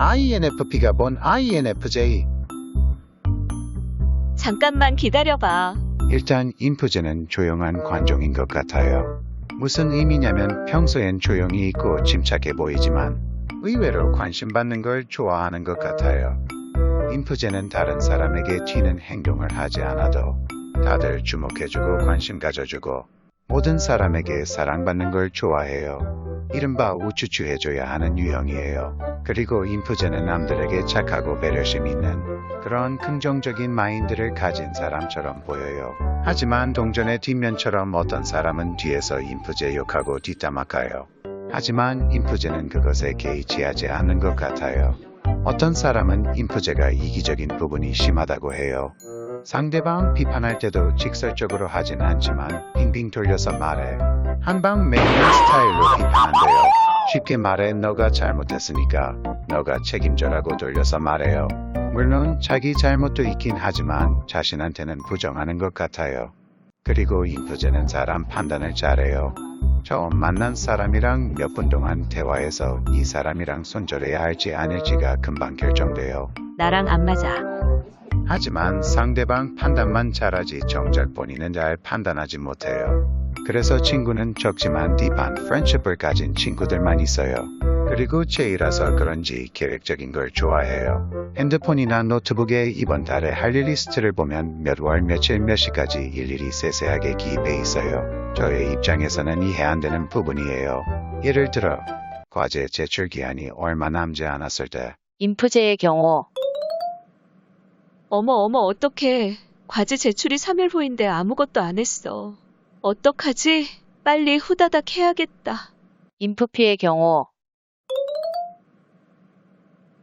INFP가 뭔 INFJ? 잠깐만 기다려봐. 일단 인프제는 조용한 관종인 것 같아요. 무슨 의미냐면 평소엔 조용히 있고 침착해 보이지만 의외로 관심 받는 걸 좋아하는 것 같아요. 인프제는 다른 사람에게 튀는 행동을 하지 않아도 다들 주목해주고 관심 가져주고 모든 사람에게 사랑받는 걸 좋아해요. 이른바 우쭈쭈 해줘야 하는 유형이에요. 그리고 인프제는 남들에게 착하고 배려심 있는 그런 긍정적인 마인드를 가진 사람처럼 보여요. 하지만 동전의 뒷면처럼 어떤 사람은 뒤에서 인프제 욕하고 뒷담화가요. 하지만 인프제는 그것에 개의치하지 않는 것 같아요. 어떤 사람은 인프제가 이기적인 부분이 심하다고 해요. 상대방 비판할 때도 직설적으로 하진 않지만 빙빙 돌려서 말해. 한방 매는 스타일로 비판한대요. 쉽게 말해 너가 잘못했으니까 너가 책임져라고 돌려서 말해요. 물론 자기 잘못도 있긴 하지만 자신한테는 부정하는 것 같아요. 그리고 인프제는 사람 판단을 잘해요. 처음 만난 사람이랑 몇 분 동안 대화해서 이 사람이랑 손절해야 할지 아닐지가 금방 결정돼요. 나랑 안 맞아. 하지만 상대방 판단만 잘하지 정작 본인은 잘 판단하지 못해요. 그래서 친구는 적지만 딥한 프렌십을 가진 친구들만 있어요. 그리고 제이라서 그런지 계획적인 걸 좋아해요. 핸드폰이나 노트북에 이번 달에 할 일 리스트를 보면 몇 월 며칠 몇 시까지 일일이 세세하게 기입해 있어요. 저의 입장에서는 이해 안 되는 부분이에요. 예를 들어 과제 제출 기한이 얼마 남지 않았을 때 인프제의 경우 어머 어머 어떡해. 과제 제출이 3일 후인데 아무것도 안 했어. 어떡하지? 빨리 후다닥 해야겠다. 인프피의 경우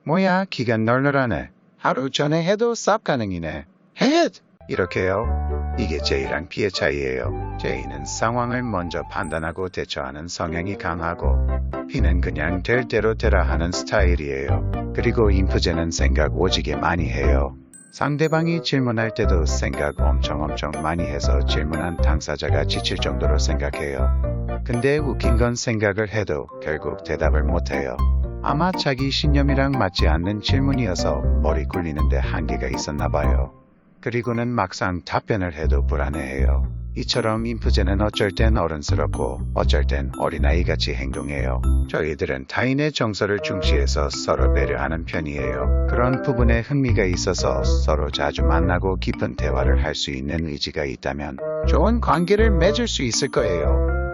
뭐야 기간 널널하네. 하루 전에 해도 쌉 가능이네. 헷! 이렇게요. 이게 제이랑 피의 차이예요. 제이는 상황을 먼저 판단하고 대처하는 성향이 강하고 피는 그냥 될 대로 되라 하는 스타일이에요. 그리고 인프제는 생각 오지게 많이 해요. 상대방이 질문할 때도 생각 엄청 엄청 많이 해서 질문한 당사자가 지칠 정도로 생각해요. 근데 웃긴 건 생각을 해도 결국 대답을 못해요. 아마 자기 신념이랑 맞지 않는 질문이어서 머리 굴리는데 한계가 있었나 봐요. 그리고는 막상 답변을 해도 불안해해요. 이처럼 인프제는 어쩔 땐 어른스럽고 어쩔 땐 어린아이같이 행동해요. 저희들은 타인의 정서를 중시해서 서로 배려하는 편이에요. 그런 부분에 흥미가 있어서 서로 자주 만나고 깊은 대화를 할 수 있는 의지가 있다면 좋은 관계를 맺을 수 있을 거예요.